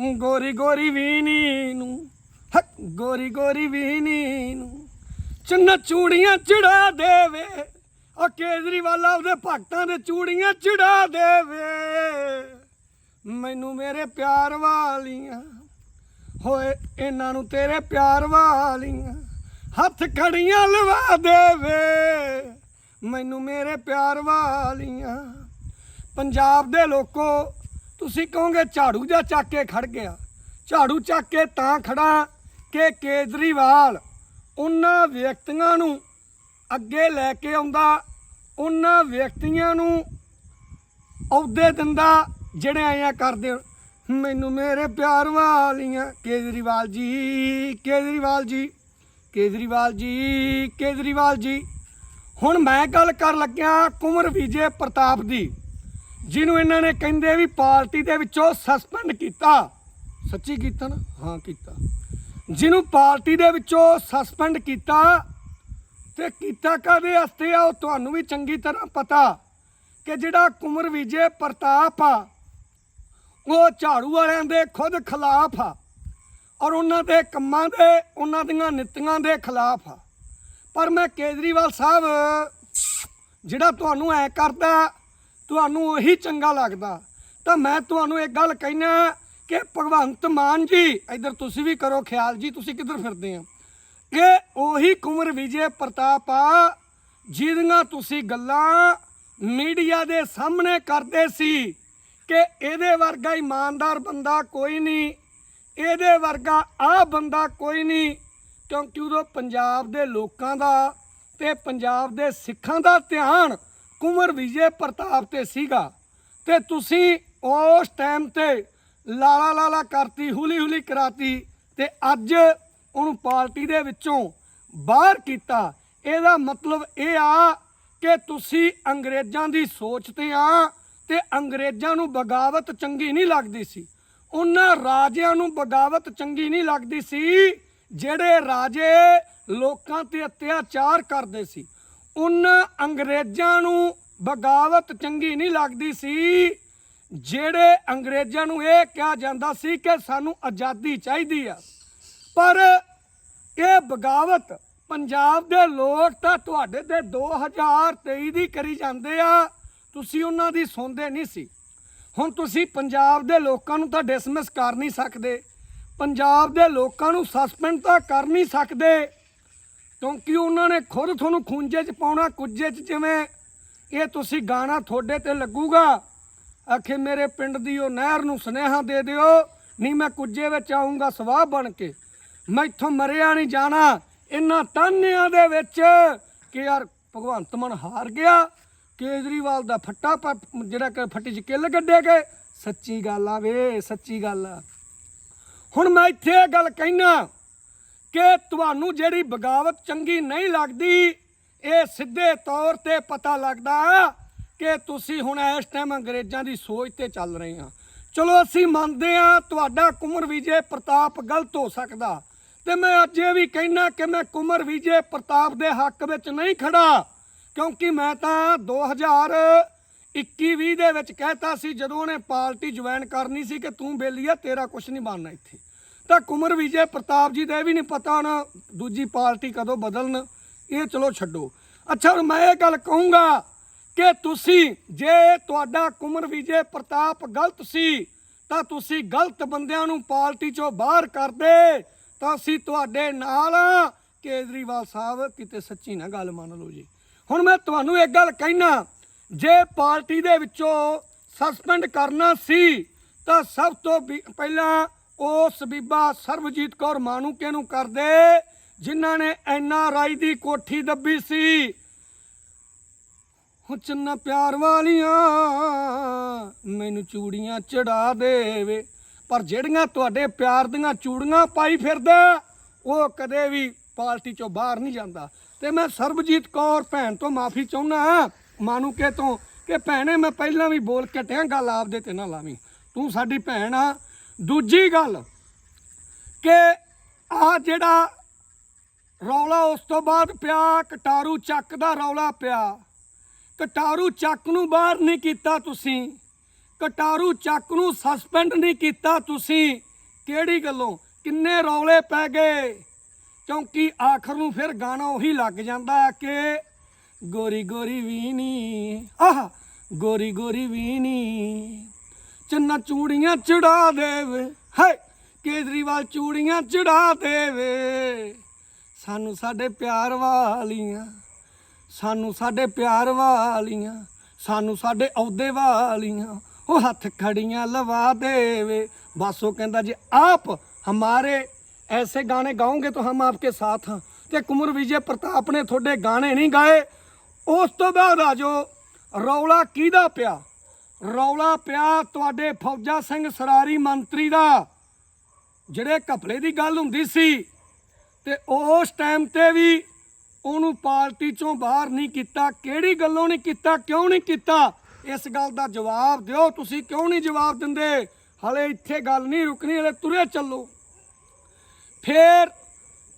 ਗੋਰੀ ਗੋਰੀ ਵੀਨੀ ਨੂੰ। ਹੱਕ, ਗੋਰੀ ਗੋਰੀ ਵੀਨੀ ਨੂੰ। ਚੰਨ ਚੂੜੀਆਂ ਚੜਾ ਦੇਵੇ। ਆ ਕੇਜਰੀਵਾਲ ਆਪਦੇ ਭਗਤਾਂ ਦੇ ਚੂੜੀਆਂ ਚੜਾ ਦੇਵੇ। ਮੈਨੂੰ ਮੇਰੇ ਪਿਆਰ ਵਾਲੀਆਂ, ਹੋਏ ਇਹਨਾਂ ਨੂੰ ਤੇਰੇ ਪਿਆਰ ਵਾਲੀਆਂ, ਹੱਥ ਖੜੀਆਂ ਲਵਾ ਦੇਵੇ। ਮੈਨੂੰ ਮੇਰੇ ਪਿਆਰ ਵਾਲੀਆਂ, ਪੰਜਾਬ ਦੇ ਲੋਕੋ ਤੁਸੀਂ ਕਹੋਗੇ ਝਾੜੂ ਜਾਂ ਚੱਕ ਕੇ ਖੜ ਗਿਆ। ਝਾੜੂ ਚੱਕ ਕੇ ਤਾਂ ਖੜਾ ਕਿ ਕੇਜਰੀਵਾਲ ਉਹਨਾਂ ਵਿਅਕਤੀਆਂ ਨੂੰ ਅੱਗੇ ਲੈ ਕੇ ਆਉਂਦਾ, ਉਹਨਾਂ ਵਿਅਕਤੀਆਂ ਨੂੰ ਅਹੁਦੇ ਦਿੰਦਾ, ਜਿਹੜੇ ਆਇਆ ਕਰਦੇ ਮੈਨੂੰ ਮੇਰੇ ਪਿਆਰ ਵਾਲੀਆਂ, ਕੇਜਰੀਵਾਲ ਜੀ ਕੇਜਰੀਵਾਲ ਜੀ ਕੇਜਰੀਵਾਲ ਜੀ ਕੇਜਰੀਵਾਲ ਜੀ। ਹੁਣ ਮੈਂ ਗੱਲ ਕਰ ਲੱਗਿਆ ਕੁਮਰ ਵਿਜੇ ਪ੍ਰਤਾਪ ਦੀ। ਜਿਹਨੂੰ ਇਹਨਾਂ ਨੇ ਕਹਿੰਦੇ ਵੀ ਪਾਰਟੀ ਦੇ ਵਿੱਚੋਂ ਸਸਪੈਂਡ ਕੀਤਾ। ਸੱਚੀ ਕੀਤਾ ਨਾ ਹਾਂ, ਕੀਤਾ। ਜਿਹਨੂੰ ਪਾਰਟੀ ਦੇ ਵਿੱਚੋਂ ਸਸਪੈਂਡ ਕੀਤਾ ਤੇ ਕੀਤਾ ਕਾਦੇ ਵਾਸਤੇ ਆ, ਉਹ ਤੁਹਾਨੂੰ ਵੀ ਚੰਗੀ ਤਰ੍ਹਾਂ ਪਤਾ ਕਿ ਜਿਹੜਾ ਕੁਮਰ ਵਿਜੇ ਪ੍ਰਤਾਪ ਆ, ਉਹ ਝਾੜੂ ਵਾਲਿਆਂ ਦੇ ਖੁਦ ਖਿਲਾਫ ਆ ਔਰ ਉਹਨਾਂ ਦੇ ਕੰਮਾਂ ਦੇ, ਉਹਨਾਂ ਦੀਆਂ ਨੀਤੀਆਂ ਦੇ ਖਿਲਾਫ ਆ। ਪਰ ਮੈਂ ਕੇਜਰੀਵਾਲ ਸਾਹਿਬ, ਜਿਹੜਾ ਤੁਹਾਨੂੰ ਐ ਕਰਦਾ ਤੁਹਾਨੂੰ ਉਹੀ ਚੰਗਾ ਲੱਗਦਾ। ਤਾਂ ਮੈਂ ਤੁਹਾਨੂੰ ਇੱਕ ਗੱਲ ਕਹਿਣਾ ਕਿ ਭਗਵੰਤ ਮਾਨ ਜੀ, ਇੱਧਰ ਤੁਸੀਂ ਵੀ ਕਰੋ ਖਿਆਲ ਜੀ, ਤੁਸੀਂ ਕਿੱਧਰ ਫਿਰਦੇ ਆ ਕਿ ਉਹੀ ਕੁਮਰ ਵਿਜੇ ਪ੍ਰਤਾਪ ਆ, ਜਿਹਦੀਆਂ ਤੁਸੀਂ ਗੱਲਾਂ ਮੀਡੀਆ ਦੇ ਸਾਹਮਣੇ ਕਰਦੇ ਸੀ ਕਿ ਇਹਦੇ ਵਰਗਾ ਇਮਾਨਦਾਰ ਬੰਦਾ ਕੋਈ ਨਹੀਂ, ਇਹਦੇ ਵਰਗਾ ਆ ਬੰਦਾ ਕੋਈ ਨਹੀਂ, ਕਿਉਂਕਿ ਉਦੋਂ ਪੰਜਾਬ ਦੇ ਲੋਕਾਂ ਦਾ ਤੇ ਪੰਜਾਬ ਦੇ ਸਿੱਖਾਂ ਦਾ ਧਿਆਨ ਕੁੰਵਰ ਵਿਜੇ ਪ੍ਰਤਾਪ ਤੇ ਸੀਗਾ। ਤੇ ਤੁਸੀਂ ਉਸ ਟਾਈਮ ਤੇ ਲਾਲਾ ਲਾਲਾ ਕਰਤੀ, ਹੁਲੀ ਹੁਲੀ ਕਰਾਤੀ ਤੇ ਅੱਜ ਉਹਨੂੰ ਪਾਰਟੀ ਦੇ ਵਿੱਚੋਂ ਬਾਹਰ ਕੀਤਾ। ਇਹਦਾ ਮਤਲਬ ਇਹ ਆ ਕਿ ਤੁਸੀਂ ਅੰਗਰੇਜ਼ਾਂ ਦੀ ਸੋਚ ਤੇ ਆ ਤੇ ਅੰਗਰੇਜ਼ਾਂ ਨੂੰ ਬਗਾਵਤ ਚੰਗੀ ਨਹੀਂ ਲੱਗਦੀ ਸੀ। ਉਹਨਾਂ ਰਾਜਿਆਂ ਨੂੰ ਬਗਾਵਤ ਚੰਗੀ ਨਹੀਂ ਲੱਗਦੀ ਸੀ, ਜਿਹੜੇ ਰਾਜੇ ਲੋਕਾਂ ਤੇ ਅਤਿਆਚਾਰ ਕਰਦੇ ਸੀ। ਉਹਨਾਂ ਅੰਗਰੇਜ਼ਾਂ ਨੂੰ ਬਗਾਵਤ ਚੰਗੀ ਨਹੀਂ ਲੱਗਦੀ ਸੀ। ਜਿਹੜੇ ਅੰਗਰੇਜ਼ਾਂ ਨੂੰ ਇਹ ਕਿਹਾ ਜਾਂਦਾ ਸੀ ਕਿ ਸਾਨੂੰ ਆਜ਼ਾਦੀ ਚਾਹੀਦੀ ਆ। ਪਰ ਇਹ ਬਗਾਵਤ ਪੰਜਾਬ ਦੇ ਲੋਕ ਤਾਂ ਤੁਹਾਡੇ ਤੇ 2023 ਦੀ ਕਰੀ ਜਾਂਦੇ ਆ। ਤੁਸੀਂ ਉਹਨਾਂ ਦੀ ਸੁਣਦੇ ਨਹੀਂ ਸੀ। ਹੁਣ ਤੁਸੀਂ ਪੰਜਾਬ ਦੇ ਲੋਕਾਂ ਨੂੰ ਤਾਂ ਡਿਸਮਿਸ ਕਰ ਨਹੀਂ ਸਕਦੇ। ਪੰਜਾਬ ਦੇ ਲੋਕਾਂ ਨੂੰ ਸਸਪੈਂਡ ਤਾਂ ਕਰ ਨਹੀਂ ਸਕਦੇ। ਕਿਉਂਕਿ ਉਹਨਾਂ ਨੇ ਖੁਦ ਤੁਹਾਨੂੰ ਖੂੰਜੇ 'ਚ ਪਾਉਣਾ, ਕੁੱਜੇ 'ਚ ਜਿਵੇਂ ਇਹ ਤੁਸੀਂ ਗਾਣਾ ਤੁਹਾਡੇ ਤੇ ਲੱਗੂਗਾ, ਆਖੇ ਮੇਰੇ ਪਿੰਡ ਦੀ ਉਹ ਨਹਿਰ ਨੂੰ ਸੁਨੇਹਾ ਦੇ ਦਿਓ, ਨਹੀਂ ਮੈਂ ਕੁੱਜੇ ਵਿੱਚ ਆਉਂਗਾ ਸਵਾਹ ਬਣ ਕੇ। ਮੈਂ ਇੱਥੋਂ ਮਰਿਆ ਨਹੀਂ ਜਾਣਾ, ਇਹਨਾਂ ਤਾਨਿਆਂ ਦੇ ਵਿੱਚ ਕਿ ਯਾਰ ਭਗਵੰਤ ਮਨ ਹਾਰ ਗਿਆ, ਕੇਜਰੀਵਾਲ ਦਾ ਫੱਟਾ ਜਿਹੜਾ ਕਿ ਫੱਟੀ 'ਚ ਕਿੱਲ ਕੱਢੇ ਗਏ। ਸੱਚੀ ਗੱਲ ਆ ਵੇ, ਸੱਚੀ ਗੱਲ ਆ। ਹੁਣ ਮੈਂ ਇੱਥੇ ਇਹ ਗੱਲ ਕਹਿਣਾ ਕਿ ਤੁਹਾਨੂੰ ਜਿਹੜੀ ਬਗਾਵਤ ਚੰਗੀ ਨਹੀਂ ਲੱਗਦੀ, ਇਹ ਸਿੱਧੇ ਤੌਰ ਤੇ ਪਤਾ ਲੱਗਦਾ ਕਿ ਤੁਸੀਂ ਹੁਣ ਇਸ ਟਾਈਮ ਅੰਗਰੇਜ਼ਾਂ ਦੀ ਸੋਚ ਤੇ ਚੱਲ ਰਹੇ ਆ ਚਲੋ ਅਸੀਂ ਮੰਨਦੇ ਆ ਤੁਹਾਡਾ ਕੁਮਰ ਵਿਜੇ ਪ੍ਰਤਾਪ ਗਲਤ ਹੋ ਸਕਦਾ। ਤੇ ਮੈਂ ਅੱਜ ਇਹ ਵੀ ਕਹਿਣਾ ਕਿ ਮੈਂ ਕੁਮਰ ਵਿਜੇ ਪ੍ਰਤਾਪ ਦੇ ਹੱਕ ਵਿੱਚ ਨਹੀਂ ਖੜਾ, ਕਿਉਂਕਿ ਮੈਂ ਤਾਂ 2021-20 ਦੇ ਵਿੱਚ ਕਹਿਤਾ ਸੀ ਜਦੋਂ ਉਹਨੇ ਪਾਰਟੀ ਜੁਆਇਨ ਕਰਨੀ ਸੀ ਕਿ ਤੂੰ ਬੇਲੀਆ, ਤੇਰਾ ਕੁਝ ਨਹੀਂ ਬਣਨਾ ਇੱਥੇ। ਤਾਂ ਕੁਮਰ ਵਿਜੇ ਪ੍ਰਤਾਪ ਜੀ ਦਾ ਇਹ ਵੀ ਨਹੀਂ ਪਤਾ ਹੁਣ ਦੂਜੀ ਪਾਰਟੀ ਕਦੋਂ ਬਦਲਣ, ਇਹ ਚਲੋ ਛੱਡੋ। ਅੱਛਾ, ਹੁਣ ਮੈਂ ਇਹ ਗੱਲ ਕਹੂੰਗਾ ਕਿ ਤੁਸੀਂ, ਜੇ ਤੁਹਾਡਾ ਕੁਮਰ ਵਿਜੇ ਪ੍ਰਤਾਪ ਗਲਤ ਸੀ, ਤਾਂ ਤੁਸੀਂ ਗਲਤ ਬੰਦਿਆਂ ਨੂੰ ਪਾਰਟੀ ਚੋਂ ਬਾਹਰ ਕਰਦੇ ਤਾਂ ਅਸੀਂ ਤੁਹਾਡੇ ਨਾਲ ਕੇਜਰੀਵਾਲ ਸਾਹਿਬ, ਕਿਤੇ ਸੱਚੀ ਨਾ ਗੱਲ ਮੰਨ ਲਓ ਜੀ। ਹੁਣ ਮੈਂ ਤੁਹਾਨੂੰ ਇੱਕ ਗੱਲ ਕਹਿਣਾ ਜੇ ਪਾਰਟੀ ਦੇ ਵਿੱਚੋਂ ਸਸਪੈਂਡ ਕਰਨਾ ਸੀ, ਤਾਂ ਸਭ ਤੋਂ ਵੀ- ਪਹਿਲਾਂ ਉਸ ਬੀਬਾ ਸਰਬਜੀਤ ਕੌਰ ਮਾਨੂਕੇ ਨੂੰ ਕਰਦੇ? ਜਿਨ੍ਹਾਂ ਨੇ ਐਨ ਆਰ ਆਈ ਦੀ ਕੋਠੀ ਦੱਬੀ ਸੀ। ਹੋ ਚੰਨਾ ਪਿਆਰ ਵਾਲੀਆਂ ਮੈਨੂੰ ਚੂੜੀਆਂ ਚੜਾ ਦੇਵੇ। ਪਰ ਜਿਹੜੀਆਂ ਤੁਹਾਡੇ ਪਿਆਰ ਦੀਆਂ ਚੂੜੀਆਂ ਪਾਈ ਫਿਰਦਾ, ਉਹ ਕਦੇ ਵੀ ਪਾਰਟੀ ਚੋਂ ਬਾਹਰ ਨਹੀਂ ਜਾਂਦਾ। ਤੇ ਮੈਂ ਸਰਬਜੀਤ ਕੌਰ ਭੈਣ ਤੋਂ ਮਾਫੀ ਚਾਹੁੰਦਾ ਮਾਨੂਕੇ ਤੋਂ ਕਿ ਭੈਣੇ, ਮੈਂ ਪਹਿਲਾਂ ਵੀ ਬੋਲ ਕੇ ਟਿਆਂ, ਗੱਲ ਆਪਦੇ ਤੇ ਨਾ ਲਾਵੀਂ। ਤੂੰ ਸਾਡੀ ਭੈਣ ਆ। ਦੂਜੀ ਗੱਲ ਕਿ ਆ ਜਿਹੜਾ ਰੌਲਾ ਉਸ ਤੋਂ ਬਾਅਦ ਪਿਆ, ਕਟਾਰੂ ਚੱਕ ਦਾ ਰੌਲਾ ਪਿਆ। ਕਟਾਰੂ ਚੱਕ ਨੂੰ ਬਾਹਰ ਨਹੀਂ ਕੀਤਾ ਤੁਸੀਂ। ਕਟਾਰੂ ਚੱਕ ਨੂੰ ਸਸਪੈਂਡ ਨਹੀਂ ਕੀਤਾ ਤੁਸੀਂ। ਕਿਹੜੀ ਗੱਲੋਂ? ਕਿੰਨੇ ਰੌਲੇ ਪੈ ਗਏ? ਕਿਉਂਕਿ ਆਖਰ ਨੂੰ ਫਿਰ ਗਾਣਾ ਉਹੀ ਲੱਗ ਜਾਂਦਾ ਹੈ ਕਿ ਗੋਰੀ ਗੋਰੀ ਵੀਨੀ ਆਹ, ਗੋਰੀ ਗੋਰੀ ਵੀਨੀ ਚੰਨਾ ਚੂੜੀਆਂ ਚੜਾ ਦੇਵੇ, ਹੈ, ਕੇਜਰੀਵਾਲ ਚੂੜੀਆਂ ਚੜਾ ਦੇਵੇ। ਸਾਨੂੰ ਸਾਡੇ ਪਿਆਰ ਵਾਲੀਆਂ, ਸਾਨੂੰ ਸਾਡੇ ਪਿਆਰ ਵਾਲੀਆਂ, ਸਾਨੂੰ ਸਾਡੇ ਅਹੁਦੇ ਵਾਲੀਆਂ, ਉਹ ਹੱਥ ਖੜੀਆਂ ਲਵਾ ਦੇਵੇ। ਬਸ ਉਹ ਕਹਿੰਦਾ ਜੇ, ਆਪ ਹਮਾਰੇ ਐਸੇ ਗਾਣੇ ਗਾਓਗੇ ਤਾਂ ਹਮ ਆਪਕੇ ਸਾਥ ਹਾਂ। ਤੇ ਕੁਮਰ ਵਿਜੇ ਪ੍ਰਤਾਪ ਨੇ ਤੁਹਾਡੇ ਗਾਣੇ ਨਹੀਂ ਗਾਏ। ਉਸ ਤੋਂ ਬਾਅਦ ਆ ਜੋ ਰੌਲਾ ਕਿਹਦਾ ਪਿਆ? ਰੌਲਾ ਪਿਆ ਤੁਹਾਡੇ ਫੌਜਾ ਸਿੰਘ ਸਰਾਰੀ ਮੰਤਰੀ ਦਾ। ਜਿਹੜੇ ਘਪਲੇ ਦੀ ਗੱਲ ਹੁੰਦੀ ਸੀ ਤੇ ਉਸ ਟਾਈਮ ਤੇ ਵੀ ਉਹਨੂੰ ਪਾਰਟੀ ਚੋਂ ਬਾਹਰ ਨਹੀਂ ਕੀਤਾ, ਕਿਹੜੀ ਗੱਲੋਂ ਨਹੀਂ ਕੀਤਾ, ਕਿਉਂ ਨਹੀਂ ਕੀਤਾ? ਇਸ ਗੱਲ ਦਾ ਜਵਾਬ ਦਿਓ, ਤੁਸੀਂ ਕਿਉਂ ਨਹੀਂ ਜਵਾਬ ਦਿੰਦੇ? ਹਲੇ ਇੱਥੇ ਗੱਲ ਨਹੀਂ ਰੁਕਣੀ, ਹਲੇ ਤੁਰੇ ਚੱਲੋ। ਫੇਰ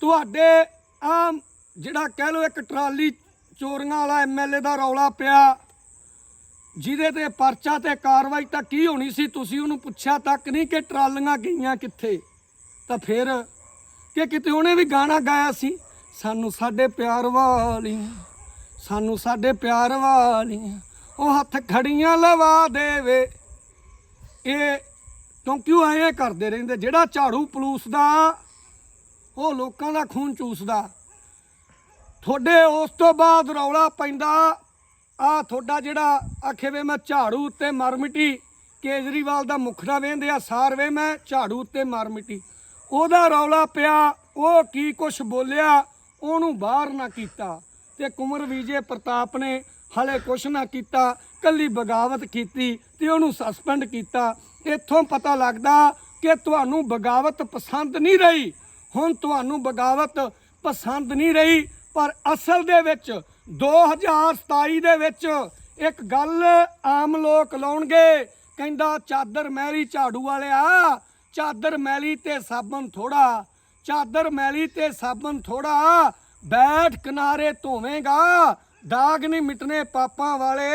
ਤੁਹਾਡੇ ਆਮ ਜਿਹੜਾ ਕਹਿ ਲਓ ਇੱਕ ਟਰਾਲੀ ਚੋਰੀਆਂ ਵਾਲਾ ਐਮਐਲਏ ਦਾ ਰੌਲਾ ਪਿਆ ਜਿਹਦੇ ਤੇ ਪਰਚਾ ਤੇ ਕਾਰਵਾਈ ਤਾਂ ਕੀ ਹੋਣੀ ਸੀ? ਤੁਸੀਂ ਉਹਨੂੰ ਪੁੱਛਿਆ ਤੱਕ ਨਹੀਂ ਕਿ ਟਰਾਲੀਆਂ ਗਈਆਂ ਕਿੱਥੇ? ਤਾਂ ਫਿਰ ਕਿ ਕਿਤੇ ਉਹਨੇ ਵੀ ਗਾਣਾ ਗਾਇਆ ਸੀ? ਸਾਨੂੰ ਸਾਡੇ ਪਿਆਰ ਵਾਲੀਆਂ, ਸਾਨੂੰ ਸਾਡੇ ਪਿਆਰ ਵਾਲੀਆਂ, ਉਹ ਹੱਥ ਖੜੀਆਂ ਲਵਾ ਦੇਵੇ। ਇਹ ਕਿਉਂਕਿ ਉਹ ਐਂ ਕਰਦੇ ਰਹਿੰਦੇ? ਜਿਹੜਾ ਝਾੜੂ ਪਲੂਸਦਾ, ਉਹ ਲੋਕਾਂ ਦਾ ਖੂਨ ਚੂਸਦਾ। ਤੁਹਾਡੇ ਉਸ ਤੋਂ ਬਾਅਦ ਰੌਲਾ ਪੈਂਦਾ। ਆ ਤੁਹਾਡਾ ਜਿਹੜਾ ਆਖੇ ਵੇ ਮੈਂ ਝਾੜੂ ਉੱਤੇ ਮਰਮਿੱਟੀ ਕੇਜਰੀਵਾਲ ਦਾ ਮੁਖੜਾ ਵੇਂਦੇ ਆ ਸਾਰ ਵੇ ਮੈਂ ਝਾੜੂ ਉੱਤੇ ਮਰ ਮਿੱਟੀ। ਉਹਦਾ ਰੌਲਾ ਪਿਆ, ਉਹ ਕੀ ਕੁਛ ਬੋਲਿਆ, ਉਹਨੂੰ ਬਾਹਰ ਨਾ ਕੀਤਾ। ਤੇ ਕੁਮਰ ਵਿਜੇ ਪ੍ਰਤਾਪ ਨੇ ਹਲੇ ਕੁਛ ਨਾ ਕੀਤਾ, ਕੱਲੀ ਬਗਾਵਤ ਕੀਤੀ ਤੇ ਉਹਨੂੰ ਸਸਪੈਂਡ ਕੀਤਾ। ਇੱਥੋਂ ਪਤਾ ਲੱਗਦਾ ਕਿ ਤੁਹਾਨੂੰ ਬਗਾਵਤ ਪਸੰਦ ਨਹੀਂ ਰਹੀ। ਹੁਣ ਤੁਹਾਨੂੰ ਬਗਾਵਤ ਪਸੰਦ ਨਹੀਂ ਰਹੀ, ਪਰ ਅਸਲ ਦੇ ਵਿੱਚ 2027 ਦੇ ਵਿੱਚ ਇੱਕ ਗੱਲ ਆਮ ਲੋਕ ਲਾਉਣਗੇ, ਕਹਿੰਦਾ ਚਾਦਰ ਮੈਲੀ ਝਾੜੂ ਵਾਲਿਆ, ਚਾਦਰ ਮੈਲੀ ਤੇ ਸਾਬਣ ਥੋੜਾ ਚਾਦਰ ਮੈਲੀ ਤੇ ਸਾਬਣ ਥੋੜਾ ਬੈਠ ਕਿਨਾਰੇ ਧੋਵੇਂਗਾ, ਦਾਗ ਨਹੀਂ ਮਿਟਨੇ ਪਾਪਾਂ ਵਾਲੇ,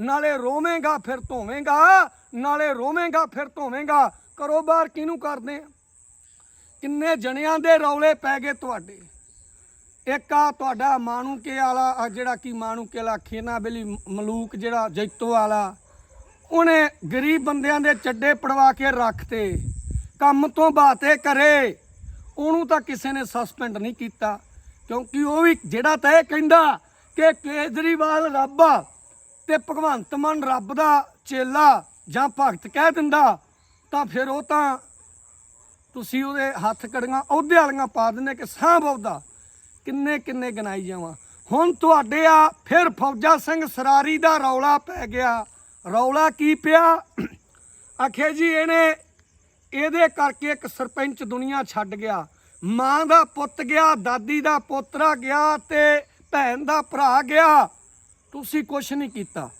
ਨਾਲੇ ਰੋਵੇਂਗਾ ਫਿਰ ਧੋਵੇਂਗਾ, ਨਾਲੇ ਰੋਵੇਂਗਾ ਫਿਰ ਧੋਵੇਂਗਾ ਕਾਰੋਬਾਰ ਕਿਹਨੂੰ ਕਰਦੇ ਆ? ਕਿੰਨੇ ਜਣਿਆਂ ਦੇ ਰੌਲੇ ਪੈ ਗਏ ਤੁਹਾਡੇ? ਇੱਕ ਆ ਤੁਹਾਡਾ ਮਾਣੂਕੇ ਵਾਲਾ, ਆ ਜਿਹੜਾ ਕੀ ਮਾਣੂਕੇ ਵਾਲਾ ਖੇਨਾ ਬੇਲੀ ਮਲੂਕ ਜਿਹੜਾ ਜੈਤੋ ਵਾਲਾ, ਉਹਨੇ ਗਰੀਬ ਬੰਦਿਆਂ ਦੇ ਚੱਡੇ ਪੜਵਾ ਕੇ ਰੱਖਤੇ, ਕੰਮ ਤੋਂ ਬਾਤੇ ਕਰੇ, ਉਹਨੂੰ ਤਾਂ ਕਿਸੇ ਨੇ ਸਸਪੈਂਡ ਨਹੀਂ ਕੀਤਾ, ਕਿਉਂਕਿ ਉਹ ਵੀ ਜਿਹੜਾ ਤਾਂ ਇਹ ਕਹਿੰਦਾ ਕਿ ਕੇਜਰੀਵਾਲ ਰੱਬ ਆ ਤੇ ਭਗਵੰਤ ਮਾਨ ਰੱਬ ਦਾ ਚੇਲਾ ਜਾਂ ਭਗਤ ਕਹਿ ਦਿੰਦਾ, ਤਾਂ ਫਿਰ ਉਹ ਤਾਂ ਤੁਸੀਂ ਉਹਦੇ ਹੱਥ ਕੜੀਆਂ ਅਹੁਦੇ ਵਾਲੀਆਂ ਪਾ ਦਿੰਦੇ ਕਿ ਸਾਂਭ ਉਹਦਾ ਕਿੰਨੇ ਕਿੰਨੇ ਗਨਾਈ ਜਾਵਾਂ। ਹੁਣ ਤੁਹਾਡੇ ਆ ਫਿਰ ਫੌਜਾ ਸਿੰਘ ਸਰਾਰੀ ਦਾ ਰੌਲਾ ਪੈ ਗਿਆ। ਰੌਲਾ ਕੀ ਪਿਆ? ਆਖੇ ਜੀ ਇਹਨੇ ਇਹਦੇ ਕਰਕੇ ਇੱਕ ਸਰਪੰਚ ਦੁਨੀਆ ਛੱਡ ਗਿਆ। ਮਾਂ ਦਾ ਪੁੱਤ ਗਿਆ, ਦਾਦੀ ਦਾ ਪੋਤਰਾ ਗਿਆ ਤੇ ਭੈਣ ਦਾ ਭਰਾ ਗਿਆ। ਤੁਸੀਂ ਕੁਛ ਨਹੀਂ ਕੀਤਾ।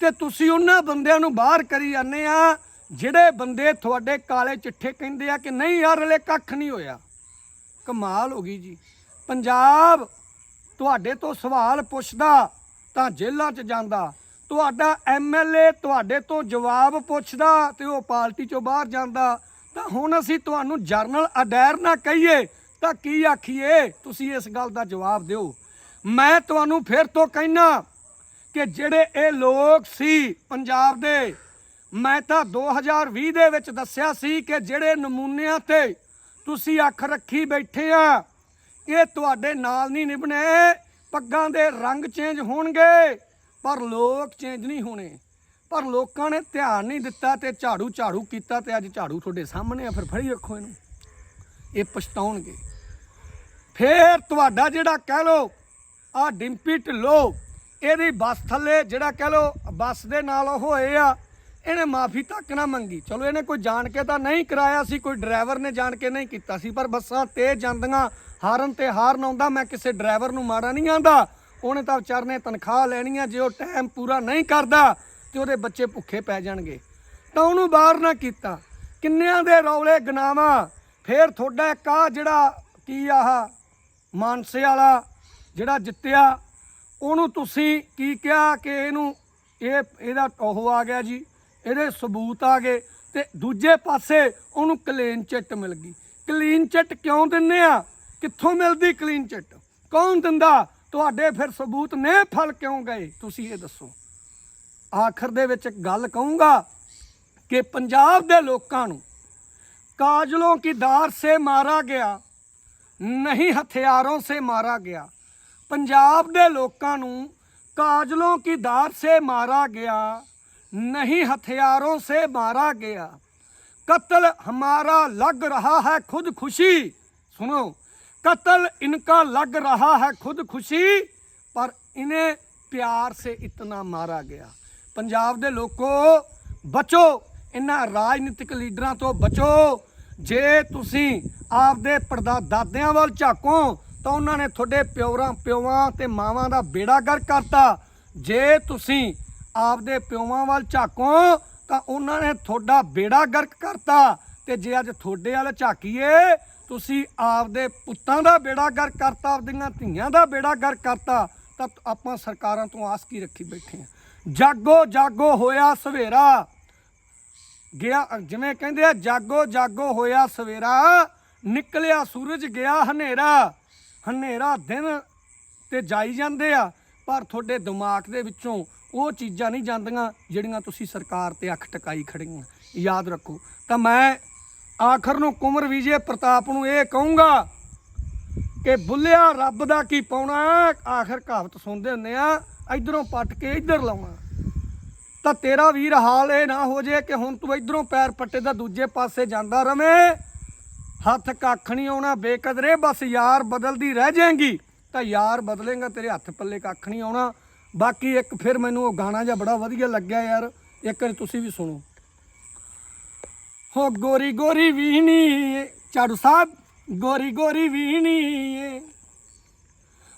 ਤੇ ਤੁਸੀਂ ਉਹਨਾਂ ਬੰਦਿਆਂ ਨੂੰ ਬਾਹਰ ਕਰੀ ਜਾਂਦੇ ਆ, ਜਿਹੜੇ ਬੰਦੇ ਤੁਹਾਡੇ ਕਾਲੇ ਚਿੱਠੇ ਕਹਿੰਦੇ ਆ ਕਿ ਨਹੀਂ, ਯਾਰ, ਹਲੇ ਕੱਖ ਨਹੀਂ ਹੋਇਆ। ਕਮਾਲ ਹੋ ਗਈ ਜੀ। ਪੰਜਾਬ ਤੁਹਾਡੇ ਤੋਂ ਸਵਾਲ ਪੁੱਛਦਾ ਤਾਂ ਜੇਲ੍ਹਾਂ 'ਚ ਜਾਂਦਾ। ਤੁਹਾਡਾ ਐਮਐਲਏ ਤੁਹਾਡੇ ਤੋਂ ਜਵਾਬ ਪੁੱਛਦਾ ਤੇ ਉਹ ਪਾਰਟੀ 'ਚੋਂ ਬਾਹਰ ਜਾਂਦਾ। ਤਾਂ ਹੁਣ ਅਸੀਂ ਤੁਹਾਨੂੰ ਜਰਨਲ ਅਡੈਰ ਨਾ ਕਹੀਏ ਤਾਂ ਕੀ ਆਖੀਏ? ਤੁਸੀਂ ਇਸ ਗੱਲ ਦਾ ਜਵਾਬ ਦਿਓ। ਮੈਂ ਤੁਹਾਨੂੰ ਫਿਰ ਤੋਂ ਕਹਿਣਾ ਕਿ ਜਿਹੜੇ ਇਹ ਲੋਕ ਸੀ ਪੰਜਾਬ ਦੇ, ਮੈਂ ਤਾਂ 2020 ਦੇ ਵਿੱਚ ਦੱਸਿਆ ਸੀ ਕਿ ਜਿਹੜੇ ਨਮੂਨਿਆਂ ਤੇ ਤੁਸੀਂ ਅੱਖ ਰੱਖੀ ਬੈਠੇ ਆ ਇਹ ਤੁਹਾਡੇ ਨਾਲ ਨਹੀਂ ਨਿਭਣੇ। ਪੱਗਾਂ ਦੇ ਰੰਗ ਚੇਂਜ ਹੋਣਗੇ, ਪਰ ਲੋਕ ਚੇਂਜ ਨਹੀਂ ਹੋਣੇ। ਪਰ ਲੋਕਾਂ ਨੇ ਧਿਆਨ ਨਹੀਂ ਦਿੱਤਾ ਤੇ ਝਾੜੂ ਝਾੜੂ ਕੀਤਾ ਤੇ ਅੱਜ ਝਾੜੂ ਤੁਹਾਡੇ ਸਾਹਮਣੇ ਆ, ਫਿਰ ਫੜੀ ਰੱਖੋ ਇਹਨੂੰ। ਇਹ ਪਛਤਾਉਣਗੇ। ਫੇਰ ਤੁਹਾਡਾ ਜਿਹੜਾ ਕਹਿ ਲੋ ਆ ਡਿੰਪੀ ਢਿੱਲੋ, ਇਹਦੀ ਬੱਸ ਥੱਲੇ ਜਿਹੜਾ ਕਹਿ ਲੋ ਬੱਸ ਦੇ ਨਾਲ ਉਹ ਹੋਏ ਆ ਇਹਨੇ ਮਾਫੀ ਤੱਕ ਨਾ ਮੰਗੀ। ਚਲੋ ਇਹਨੇ ਕੋਈ ਜਾਣ ਕੇ ਤਾਂ ਨਹੀਂ ਕਰਾਇਆ ਸੀ, ਕੋਈ ਡਰਾਈਵਰ ਨੇ ਜਾਣ ਕੇ ਨਹੀਂ ਕੀਤਾ ਸੀ, ਪਰ ਬੱਸਾਂ ਤੇਜ਼ ਜਾਂਦੀਆਂ ਹਾਰਨ ਤੇ ਹਾਰਨ ਆਉਂਦਾ, ਮੈਂ ਕਿਸੇ ਡਰਾਈਵਰ ਨੂੰ ਮਾੜਾ ਨਹੀਂ ਆਂਦਾ। ਉਹਨੇ ਤਾਂ ਵਿਚਾਰ ਨੇ ਤਨਖਾਹ ਲੈਣੀ ਆ ਜੇ ਉਹ ਟਾਈਮ ਪੂਰਾ ਨਹੀਂ ਕਰਦਾ, ਤੇ ਉਹਦੇ ਬੱਚੇ ਭੁੱਖੇ ਪੈ ਜਾਣਗੇ। ਤਾਂ ਉਹਨੂੰ ਬਾਹਰ ਨਾ ਕੀਤਾ। ਕਿੰਨਿਆਂ ਦੇ ਰੌਲੇ ਗਨਾਵਾ। ਫੇਰ ਤੁਹਾਡਾ ਇੱਕ ਆ ਜਿਹੜਾ ਕੀ ਆਹ ਮਾਨਸੇ ਵਾਲਾ ਜਿਹੜਾ ਜਿੱਤਿਆ, ਉਹਨੂੰ ਤੁਸੀਂ ਕੀ ਕਿਹਾ ਕਿ ਇਹਨੂੰ ਇਹ ਇਹਦਾ ਉਹ ਆ ਗਿਆ ਜੀ? ਇਹਦੇ ਸਬੂਤ ਆ ਗਏ ਤੇ ਦੂਜੇ ਪਾਸੇ ਉਹਨੂੰ ਕਲੀਨ ਚਿੱਟ ਮਿਲ ਗਈ। ਕਲੀਨ ਚਿੱਟ ਕਿਉਂ ਦਿੰਨੇ ਆ? ਕਿੱਥੋਂ ਮਿਲਦੀ ਕਲੀਨ ਚਿੱਟ ਕੌਣ ਦਿੰਦਾ? ਤੁਹਾਡੇ ਫਿਰ ਸਬੂਤ ਨੇ ਫਲ ਕਿਉਂ ਗਏ? ਤੁਸੀਂ ਇਹ ਦੱਸੋ। ਆਖਰ ਦੇ ਵਿੱਚ ਗੱਲ ਕਹੂੰਗਾ ਕਿ ਪੰਜਾਬ ਦੇ ਲੋਕਾਂ ਨੂੰ ਕਾਜਲੋਂ ਕੀ ਦਾਰ ਸੇ ਮਾਰਾ ਗਿਆ, ਨਹੀਂ ਹਥਿਆਰੋਂ ਸੇ ਮਾਰਾ ਗਿਆ। ਪੰਜਾਬ ਦੇ ਲੋਕਾਂ ਨੂੰ ਕਾਜਲੋਂ ਕੀ ਦਾਰ ਸੇ ਮਾਰਾ ਗਿਆ ਨਹੀਂ ਹਥਿਆਰੋਂ ਸੇ ਮਾਰਾ ਗਿਆ कत्ल हमारा लग रहा है खुद खुशी सुनो कत्ल इनका लग रहा है खुद खुशी पर इन्हें प्यार से इतना मारा गया ਪੰਜਾਬ ਦੇ ਲੋਕੋ ਬਚੋ ਇਹਨਾਂ ਰਾਜਨੀਤਿਕ ਲੀਡਰਾਂ ਤੋਂ ਬਚੋ ਜੇ ਤੁਸੀਂ ਆਪਦੇ ਪਰਦਾ ਦਾਦਿਆਂ ਵੱਲ ਝਾਕੋ ਤਾਂ ਉਹਨਾਂ ਨੇ ਤੁਹਾਡੇ ਪਿਓਰਾਂ ਪਿਓਾਂ ਤੇ ਮਾਵਾਂ ਦਾ ਬੇੜਾ ਗਰ ਕਰਤਾ ਜੇ ਤੁਸੀਂ ਆਪਦੇ ਪਿਓਾਂ ਵੱਲ ਝਾਕੋ, ਤਾਂ ਉਹਨਾਂ ਨੇ ਤੁਹਾਡਾ ਬੇੜਾ ਗਰਕ ਕਰਤਾ। ਤੇ ਜੇ ਅੱਜ ਤੁਹਾਡੇ ਵੱਲ ਝਾਕੀਏ, ਤੁਸੀਂ ਆਪਦੇ ਪੁੱਤਾਂ ਦਾ ਬੇੜਾ ਗਰਕ ਕਰਤਾ, ਆਪਦੀਆਂ ਧੀਆਂ ਦਾ ਬੇੜਾ ਗਰਕ ਕਰਤਾ, ਤਾਂ ਆਪਾਂ ਸਰਕਾਰਾਂ ਤੋਂ ਆਸ ਕੀ ਰੱਖੀ ਬੈਠੇ ਆ ਜਾਗੋ ਜਾਗੋ ਹੋਇਆ ਸਵੇਰਾ। ਗਿਆ, ਜਿਵੇਂ ਕਹਿੰਦੇ ਆ, ਜਾਗੋ ਜਾਗੋ ਹੋਇਆ ਸਵੇਰਾ। ਨਿਕਲਿਆ ਸੂਰਜ, ਗਿਆ ਹਨੇਰਾ। ਹਨੇਰਾ ਦਿਨ ਤੇ ਜਾਈ ਜਾਂਦੇ ਆ, ਪਰ ਤੁਹਾਡੇ ਦਿਮਾਗ ਦੇ ਵਿੱਚੋਂ ਉਹ ਚੀਜ਼ਾਂ ਨਹੀਂ ਜਾਂਦੀਆਂ ਜਿਹੜੀਆਂ ਤੁਸੀਂ ਸਰਕਾਰ ਤੇ ਅੱਖ ਟਿਕਾਈ ਖੜੀਆਂ। ਯਾਦ ਰੱਖੋ, ਤਾਂ ਮੈਂ ਆਖਰ ਨੂੰ ਕੁਮਰ ਵਿਜੇ ਪ੍ਰਤਾਪ ਨੂੰ ਇਹ ਕਹੂੰਗਾ ਕਿ ਬੁੱਲਿਆ ਰੱਬ ਦਾ ਕੀ ਪਾਉਣਾ ਆਖਰ ਕਹਾਵਤ ਸੁਣਦੇ ਹੁੰਦੇ ਆ, ਇਧਰੋਂ ਪੱਟ ਕੇ ਇੱਧਰ ਲਾਉਣਾ। ਤਾਂ ਤੇਰਾ ਵੀਰ ਹਾਲ ਇਹ ਨਾ ਹੋ ਜੇ ਕਿ ਹੁਣ ਤੂੰ ਇਧਰੋਂ ਪੈਰ ਪੱਟੇ ਦਾ ਦੂਜੇ ਪਾਸੇ ਜਾਂਦਾ ਰਵੇਂ। ਹੱਥ ਕੱਖ ਨਹੀਂ ਆਉਣਾ, ਬੇਕਦਰੇ ਬਸ ਯਾਰ ਬਦਲਦੀ ਰਹਿ ਜਾਏਗੀ। ਤਾਂ ਯਾਰ ਬਦਲੇਗਾ, ਤੇਰੇ ਹੱਥ ਪੱਲੇ ਕੱਖ ਨਹੀਂ ਆਉਣਾ। ਬਾਕੀ ਇੱਕ ਫਿਰ ਮੈਨੂੰ ਉਹ ਗਾਣਾ ਜਿਹਾ ਬੜਾ ਵਧੀਆ ਲੱਗਿਆ ਯਾਰ, ਇੱਕ ਵਾਰੀ ਤੁਸੀਂ ਵੀ ਸੁਣੋ। ਹੋ ਗੋਰੀ ਗੋਰੀ ਵੀਣੀ ਚਾੜੂ ਸਾਹਿਬ, ਗੋਰੀ ਗੋਰੀ ਵੀਣੀ ਏ।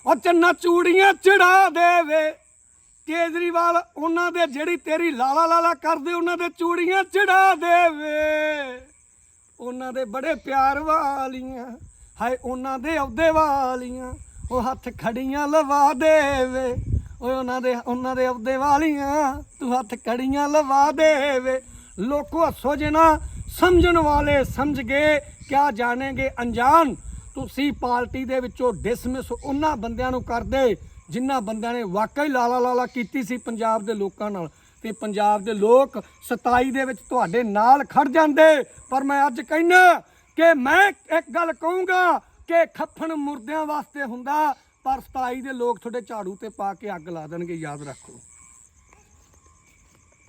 ਉਹ ਚੰਨਾ ਚੂੜੀਆਂ ਚੜਾ ਦੇਵੇ, ਕੇਜਰੀਵਾਲ ਉਹਨਾਂ ਦੇ ਜਿਹੜੀ ਤੇਰੀ ਲਾਲਾ ਲਾਲਾ ਕਰਦੇ, ਉਹਨਾਂ ਦੇ ਚੂੜੀਆਂ ਚੜਾ ਦੇਵੇ। ਉਹਨਾਂ ਦੇ ਬੜੇ ਪਿਆਰ ਵਾਲੀਆਂ, ਹਾਏ ਉਹਨਾਂ ਦੇ ਅਹੁਦੇ ਵਾਲੀਆਂ, ਉਹ ਹੱਥ ਖੜੀਆਂ ਲਵਾ ਦੇਵੇ। ਓਏ ਉਹਨਾਂ ਦੇ ਉਹਨਾਂ ਦੇ ਅਹੁਦੇ ਵਾਲੀਆਂ, ਤੂੰ ਹੱਥ ਕੜੀਆਂ ਲਵਾ ਦੇਵੇ। ਲੋਕੋ ਹੱਸੋ ਜੇ ਨਾ, ਸਮਝਣ ਵਾਲੇ ਸਮਝ ਗਏ, ਕਿਆ ਜਾਣेंगे ਅਣਜਾਣ? ਤੁਸੀਂ ਪਾਰਟੀ ਦੇ ਵਿੱਚੋਂ ਡਿਸਮਿਸ ਉਹਨਾਂ ਬੰਦਿਆਂ ਨੂੰ ਕਰਦੇ ਜਿਨ੍ਹਾਂ ਬੰਦਿਆਂ ਨੇ ਵਾਕਈ ਲਾਲਾ ਲਾਲਾ ਕੀਤੀ ਸੀ ਪੰਜਾਬ ਦੇ ਲੋਕਾਂ ਨਾਲ। ਤੇ ਪੰਜਾਬ ਦੇ ਲੋਕ 27 ਦੇ ਵਿੱਚ ਤੁਹਾਡੇ ਨਾਲ ਖੜ ਜਾਂਦੇ। ਪਰ ਮੈਂ ਅੱਜ ਕਹਿਣਾ ਕਿ ਮੈਂ ਇੱਕ ਗੱਲ ਕਹੂੰਗਾ ਕਿ ਖੱਫਣ ਮੁਰਦਿਆਂ ਵਾਸਤੇ ਹੁੰਦਾ ਪਰ 27 ਦੇ ਲੋਕ ਤੁਹਾਡੇ ਝਾੜੂ ਤੇ ਪਾ ਕੇ ਅੱਗ ਲਾ ਦੇਣਗੇ ਯਾਦ ਰੱਖੋ।